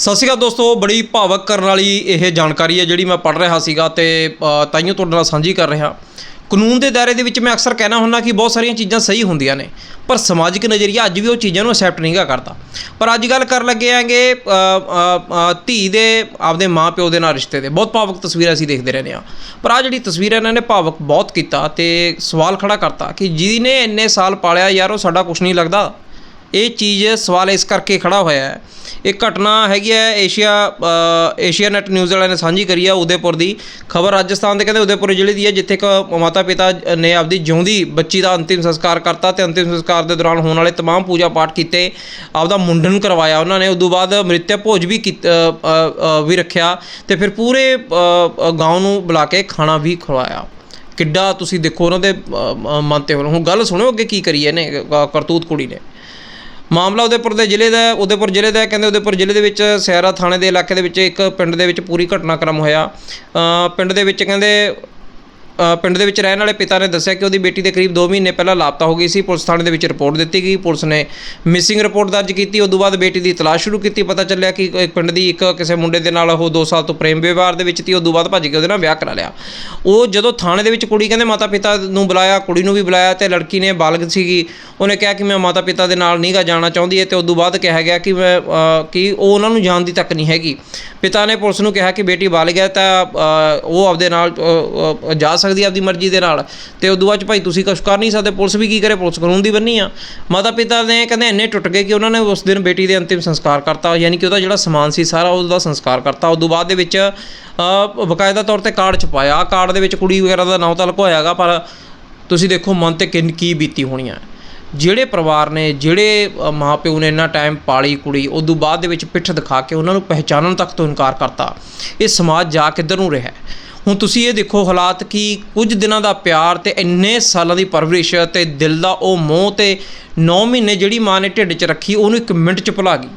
ਸਤਿ ਸ਼੍ਰੀ ਅਕਾਲ ਦੋਸਤੋ, ਬੜੀ ਭਾਵਕ ਕਰਨ ਵਾਲੀ ਇਹ ਜਾਣਕਾਰੀ ਹੈ ਜਿਹੜੀ ਮੈਂ ਪੜ੍ਹ ਰਿਹਾ ਸੀਗਾ ਤੇ ਤਾਈਓ ਤੁਹਾਡੇ ਨਾਲ ਸਾਂਝੀ ਕਰ ਰਿਹਾ। ਕਾਨੂੰਨ ਦੇ ਦਾਇਰੇ ਦੇ ਵਿੱਚ ਮੈਂ ਅਕਸਰ ਕਹਿਣਾ ਹੁੰਦਾ ਕਿ ਬਹੁਤ ਸਾਰੀਆਂ ਚੀਜ਼ਾਂ ਸਹੀ ਹੁੰਦੀਆਂ ਨੇ, ਪਰ ਸਮਾਜਿਕ ਨਜ਼ਰੀਆ ਅੱਜ ਵੀ ਉਹ ਚੀਜ਼ਾਂ ਨੂੰ ਅਸੈਪਟ ਨਹੀਂਗਾ ਕਰਦਾ। ਪਰ ਅੱਜ ਗੱਲ ਕਰਨ ਲੱਗੇ ਆਂਗੇ ਧੀ ਦੇ, ਆਪਦੇ ਮਾਪਿਓ ਦੇ ਨਾਲ ਰਿਸ਼ਤੇ ਦੇ। ਬਹੁਤ ਭਾਵਕ ਤਸਵੀਰਾਂ ਅਸੀਂ ਦੇਖਦੇ ਰਹਿੰਦੇ ਆ ਪਰ ਆ ਜਿਹੜੀ ਤਸਵੀਰ ਇਹਨਾਂ ਨੇ ਭਾਵਕ ਬਹੁਤ ਕੀਤਾ ਤੇ ਸਵਾਲ ਖੜਾ ਕਰਤਾ ਕਿ ਜਿਹਨੇ ਇੰਨੇ ਸਾਲ ਪਾਲਿਆ ਯਾਰ, ਉਹ ਸਾਡਾ ਕੁਝ ਨਹੀਂ ਲੱਗਦਾ। ਇਹ ਚੀਜ਼ ਸਵਾਲ ਇਸ ਕਰਕੇ ਖੜਾ ਹੋਇਆ ਹੈ ਇਹ ਘਟਨਾ ਹੈਗੀ ਹੈ ਏਸ਼ੀਆ ਅ, ਏਸ਼ੀਆ ਨੈਟ ਨਿਊਜ਼ ਵਾਲਿਆਂ ਨੇ ਸਾਂਝੀ ਕਰੀ ਹੈ ਉਦੈਪੁਰ ਦੀ ਖਬਰ ਰਾਜਸਥਾਨ ਦੇ ਕਹਿੰਦੇ ਉਦੈਪੁਰ ਜ਼ਿਲ੍ਹੇ ਦੀ ਹੈ ਜਿੱਥੇ ਇੱਕ ਮਾਤਾ ਪਿਤਾ ਨੇ ਆਪਦੀ ਜਿਉਂਦੀ ਬੱਚੀ ਦਾ ਅੰਤਿਮ ਸੰਸਕਾਰ ਕਰਤਾ ਤੇ ਅੰਤਿਮ ਸੰਸਕਾਰ ਦੇ ਦੌਰਾਨ ਹੋਣ ਵਾਲੇ तमाम ਪੂਜਾ ਪਾਠ ਕੀਤੇ ਆਪਦਾ ਮੁੰਡਨ ਕਰਵਾਇਆ ਉਹਨਾਂ ਨੇ ਉਦੋਂ ਬਾਅਦ ਮ੍ਰਿਤਿਆ ਭੋਜ ਵੀ ਕੀਤ- ਅ, ਅ, ਅ, ਵੀ ਰੱਖਿਆ ਤੇ ਫਿਰ ਪੂਰੇ ਗਾਉਂ ਨੂੰ ਬੁਲਾ ਕੇ ਖਾਣਾ ਵੀ ਖਵਾਇਆ ਕਿੱਡਾ ਤੁਸੀਂ ਦੇਖੋ ਉਹਨਾਂ ਦੇ ਅ, ਮ- ਮਨ ਤੇ ਹੁਣ ਗੱਲ ਸੁਣੋ ਅੱਗੇ ਕੀ ਕਰੀ ਇਹਨੇ ਅ, ਕਰਤੂਤ ਕੁੜੀ ਨੇ ਮਾਮਲਾ ਉਦੈਪੁਰ ਦੇ ਜ਼ਿਲ੍ਹੇ ਦਾ ਹੈ। ਉਦੈਪੁਰ ਜ਼ਿਲ੍ਹੇ ਦਾ ਹੈ। ਕਹਿੰਦੇ ਉਦੈਪੁਰ ਜ਼ਿਲ੍ਹੇ ਦੇ ਵਿੱਚ ਸਹਿਰਾ ਥਾਣੇ ਦੇ ਇਲਾਕੇ ਦੇ ਵਿੱਚ ਇੱਕ ਪਿੰਡ ਦੇ ਵਿੱਚ ਪੂਰੀ ਘਟਨਾਕ੍ਰਮ ਹੋਇਆ ਅ, ਪਿੰਡ ਦੇ ਵਿੱਚ ਕਹਿੰਦੇ ਪਿੰਡ ਦੇ ਵਿੱਚ ਰਹਿਣ ਵਾਲੇ ਪਿਤਾ ਨੇ ਦੱਸਿਆ ਕਿ ਉਹਦੀ ਬੇਟੀ ਦੇ ਕਰੀਬ 2 ਮਹੀਨੇ ਪਹਿਲਾਂ ਲਾਪਤਾ ਹੋ ਗਈ ਸੀ। ਪੁਲਿਸ ਥਾਣੇ ਦੇ ਵਿੱਚ ਰਿਪੋਰਟ ਦਿੱਤੀ ਗਈ। ਪੁਲਿਸ ਨੇ ਮਿਸਿੰਗ ਰਿਪੋਰਟ ਦਰਜ ਕੀਤੀ। ਉਸ ਤੋਂ ਬਾਅਦ ਬੇਟੀ ਦੀ ਤਲਾਸ਼ ਸ਼ੁਰੂ ਕੀਤੀ। ਪਤਾ ਚੱਲਿਆ ਕਿ ਇੱਕ ਪਿੰਡ ਦੀ ਇੱਕ ਕਿਸੇ ਮੁੰਡੇ ਦੇ ਨਾਲ ਉਹ 2 ਸਾਲ ਤੋਂ ਪ੍ਰੇਮ ਵਿਵਹਾਰ ਦੇ ਵਿੱਚ ਸੀ। ਉਸ ਤੋਂ ਬਾਅਦ ਭੱਜ ਕੇ ਉਹਦੇ ਨਾਲ ਵਿਆਹ ਕਰਾ ਲਿਆ। ਉਹ ਜਦੋਂ ਥਾਣੇ ਦੇ ਵਿੱਚ ਕੁੜੀ ਕਹਿੰਦੇ ਮਾਤਾ ਪਿਤਾ ਨੂੰ ਬੁਲਾਇਆ, ਕੁੜੀ ਨੂੰ ਵੀ ਬੁਲਾਇਆ ਤੇ ਲੜਕੀ ਨੇ ਬਾਲਗ ਸੀਗੀ। ਉਹਨੇ ਕਿਹਾ ਕਿ ਮੈਂ ਮਾਤਾ ਪਿਤਾ ਦੇ ਨਾਲ ਨਹੀਂਗਾ ਜਾਣਾ ਚਾਹੁੰਦੀ ਹੈ ਤੇ ਉਸ ਤੋਂ ਬਾਅਦ ਕਿਹਾ ਗਿਆ ਕਿ ਮੈਂ ਕਿ ਉਹ ਉਹਨਾਂ ਨੂੰ ਜਾਣ ਦੀ ਤੱਕ ਨਹੀਂ ਹੈਗੀ। ਪਿਤਾ ਨੇ ਪੁਲਿਸ ਨੂੰ ਕਿਹਾ ਕਿ ਬੇਟੀ ਬਾਲਗ ਹੈ ਤਾਂ ਉਹ ਆਪਦੇ ਨਾਲ ਜਾ ਸਕਦੀ ਸਕਦੀ ਆਪਦੀ ਮਰਜ਼ੀ ਦੇ ਨਾਲ। ਤੇ ਉਦੋਂ ਬਾਅਦ 'ਚ ਭਾਈ ਤੁਸੀਂ ਕੁਛ ਕਰ ਨਹੀਂ ਸਕਦੇ ਪੁਲਿਸ ਵੀ ਕੀ ਕਰੇ? ਪੁਲਿਸ ਕਾਨੂੰਨ ਦੀ ਬੰਨੀ ਆ। ਮਾਤਾ ਪਿਤਾ ਨੇ ਕਹਿੰਦੇ ਇੰਨੇ ਟੁੱਟ ਗਏ ਕਿ ਉਹਨਾਂ ਨੇ ਉਸ ਦਿਨ ਬੇਟੀ ਦੇ ਅੰਤਿਮ ਸੰਸਕਾਰ ਕਰਤਾ। ਯਾਨੀ ਕਿ ਉਹਦਾ ਜਿਹੜਾ ਸਮਾਨ ਸੀ ਸਾਰਾ ਉਹਦਾ ਸੰਸਕਾਰ ਕਰਤਾ। ਉਦੋਂ ਬਾਅਦ ਦੇ ਵਿੱਚ ਅ, ਬਕਾਇਦਾ ਤੌਰ ਤੇ ਕਾਰਡ ਛਪਾਇਆ। ਕਾਰਡ ਦੇ ਵਿੱਚ ਕੁੜੀ ਵਗੈਰਾ ਦਾ ਨਾਂ ਤਾਂ ਲੁਕੋਇਆਗਾ ਪਰ ਤੁਸੀਂ ਦੇਖੋ ਮਨ ਤੇ ਕਿੰਨ ਕੀ ਬੀਤੀ ਹੋਣੀ ਆ। ਜਿਹੜੇ ਪਰਿਵਾਰ ਨੇ ਜਿਹੜੇ ਅ, ਮਾਪਿਓ ਨੇ ਇੰਨਾ ਟਾਈਮ ਪਾਲੀ ਕੁੜੀ ਉਦੋਂ ਬਾਅਦ ਦੇ ਵਿੱਚ ਪਿੱਠ ਦਿਖਾ ਕੇ ਉਹਨਾਂ ਨੂੰ ਪਹਿਚਾਨਣ ਤੱਕ ਤੋਂ ਇਨਕਾਰ ਕਰਤਾ। ਇਹ ਸਮਾਜ ਜਾ ਕਿੱਧਰ ਨੂੰ ਰਿਹਾ ਹੁਣ ਤੁਸੀਂ ਇਹ ਦੇਖੋ ਹਾਲਾਤ ਕਿ ਕੁਝ ਦਿਨਾਂ ਦਾ ਪਿਆਰ ਤੇ ਇੰਨੇ ਸਾਲਾਂ ਦੀ ਪਰਵਰਿਸ਼ ਤੇ ਦਿਲ ਦਾ ਉਹ ਮੋਹ ਤੇ 9 ਮਹੀਨੇ ਜਿਹੜੀ ਮਾਂ ਨੇ ਢਿੱਡ 'ਚ ਰੱਖੀ, ਉਹਨੂੰ ਇੱਕ ਮਿੰਟ 'ਚ ਭੁਲਾ ਗਈ।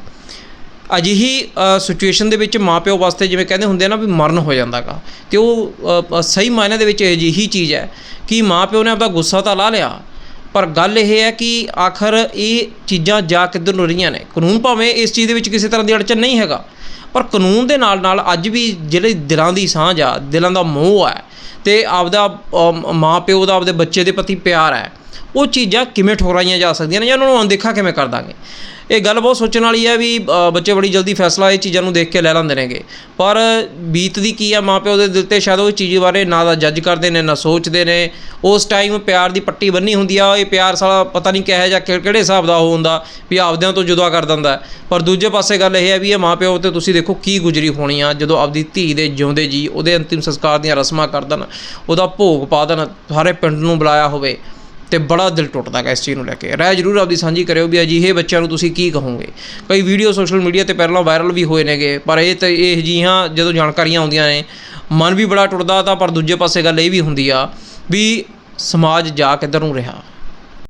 ਅਜਿਹੀ ਸਿਚੁਏਸ਼ਨ ਦੇ ਵਿੱਚ ਮਾਪਿਓ ਵਾਸਤੇ ਜਿਵੇਂ ਕਹਿੰਦੇ ਹੁੰਦੇ ਆ ਨਾ ਵੀ ਮਰਨ ਹੋ ਜਾਂਦਾਗਾ। ਤੇ ਉਹ ਸਹੀ ਮਾਇਨੇ ਦੇ ਵਿੱਚ ਅਜਿਹੀ ਚੀਜ਼ ਹੈ ਕਿ ਮਾਪਿਓ ਨੇ ਆਪਦਾ ਗੁੱਸਾ ਤਾਂ ਲਾ ਲਿਆ ਪਰ ਗੱਲ ਇਹ ਹੈ ਕਿ ਆਖਰ ਇਹ ਚੀਜ਼ਾਂ ਜਾ ਕਿੱਧਰ ਨੂੰ ਰਹੀਆਂ ਨੇ? ਕਾਨੂੰਨ ਭਾਵੇਂ ਇਸ ਚੀਜ਼ ਦੇ ਵਿੱਚ ਕਿਸੇ ਤਰ੍ਹਾਂ ਦੀ ਅੜਚਨ ਨਹੀਂ ਹੈਗਾ ਪਰ ਕਾਨੂੰਨ ਦੇ ਨਾਲ ਨਾਲ ਅੱਜ ਵੀ ਜਿਹੜੇ ਦਿਲਾਂ ਦੀ ਸਾਂਝ ਆ ਦਿਲਾਂ ਦਾ ਮੋਹ ਆ ਤੇ ਆਪਦਾ ਅ, ਮਾਂ ਪਿਓ ਦਾ ਆਪਦੇ ਬੱਚੇ ਦੇ ਪ੍ਰਤੀ ਪਿਆਰ ਹੈ ਉਹ ਚੀਜ਼ਾਂ ਕਿਵੇਂ ਠੁਕਰਾਈਆਂ ਜਾ ਸਕਦੀਆਂ ਨੇ ਜਾਂ ਉਹਨਾਂ ਨੂੰ ਅਣਦੇਖਾ ਕਿਵੇਂ ਕਰ ਦਾਂਗੇ? ਇਹ ਗੱਲ ਬਹੁਤ ਸੋਚਣ ਵਾਲੀ ਹੈ ਵੀ ਬੱਚੇ ਬੜੀ ਜਲਦੀ ਫੈਸਲਾ ਇਹ ਚੀਜ਼ਾਂ ਨੂੰ ਦੇਖ ਕੇ ਲੈ ਲੈਂਦੇ ਨੇਗੇ। ਪਰ ਬੀਤਦੀ ਕੀ ਆ, ਮਾਪਿਓ ਦੇ ਦਿਲ ਤੇ ਸ਼ਾਇਦ ਉਹ ਚੀਜ਼ ਬਾਰੇ ਨਾ ਦਾ ਜੱਜ ਕਰਦੇ ਨੇ, ਨਾ ਸੋਚਦੇ ਨੇ। ਉਸ ਟਾਈਮ ਪਿਆਰ ਦੀ ਪੱਟੀ ਬੰਨੀ ਹੁੰਦੀ ਆ, ਇਹ ਪਿਆਰ ਸਾਲਾ ਪਤਾ ਨਹੀਂ ਕਿਹੋ ਜਿਹਾ ਕਿ- ਕਿਹੜੇ ਹਿਸਾਬ ਦਾ ਉਹ ਹੁੰਦਾ, ਵੀ ਆਪਦਿਆਂ ਤੋਂ ਜੁਦਾ ਕਰ ਦਿੰਦਾ ਪਰ ਦੂਜੇ ਪਾਸੇ ਗੱਲ ਇਹ ਹੈ ਵੀ ਇਹ ਮਾਪਿਓ ਤੇ ਤੁਸੀਂ ਦੇਖੋ ਕੀ ਗੁਜਰੀ ਹੋਣੀ ਆ, ਜਦੋਂ ਆਪਦੀ ਧੀ ਦੇ ਜਿਉਂਦੇ ਜੀ, ਉਹਦੇ ਅੰਤਿਮ ਸੰਸਕਾਰ ਦੀਆਂ ਰਸਮਾਂ ਕਰ ਦੇਣ, ਉਹਦਾ ਭੋਗ ਪਾ ਦੇਣ, ਸਾਰੇ ਪਿੰਡ ਨੂੰ ਬੁਲਾਇਆ ਹੋਵੇ। ਤੇ ਬੜਾ ਦਿਲ ਟੁੱਟਦਾ ਹੈ ਇਸ ਚੀਜ਼ ਨੂੰ ਲੈ ਕੇ। ਰਾਏ ਜਰੂਰ ਆਪਦੀ ਸਾਂਝੀ ਕਰਿਓ ਵੀ ਅਜਿਹੇ ਬੱਚਿਆਂ ਨੂੰ ਤੁਸੀਂ ਕੀ ਕਹੋਗੇ। ਕਈ ਵੀਡੀਓ ਸੋਸ਼ਲ ਮੀਡੀਆ ਤੇ ਪਹਿਲਾਂ ਵਾਇਰਲ ਵੀ ਹੋਏ ਨੇਗੇ, ਪਰ ਇਹ ਤੇ ਇਹ ਜਿਹੀਆਂ ਜਦੋਂ ਜਾਣਕਾਰੀਆਂ ਆਉਂਦੀਆਂ ਨੇ, ਮਨ ਵੀ ਬੜਾ ਟੁੱਟਦਾ ਤਾਂ ਪਰ ਦੂਜੇ ਪਾਸੇ ਗੱਲ ਇਹ ਵੀ ਹੁੰਦੀ ਆ ਵੀ ਸਮਾਜ ਜਾ ਕਿੱਧਰ ਨੂੰ ਰਿਹਾ।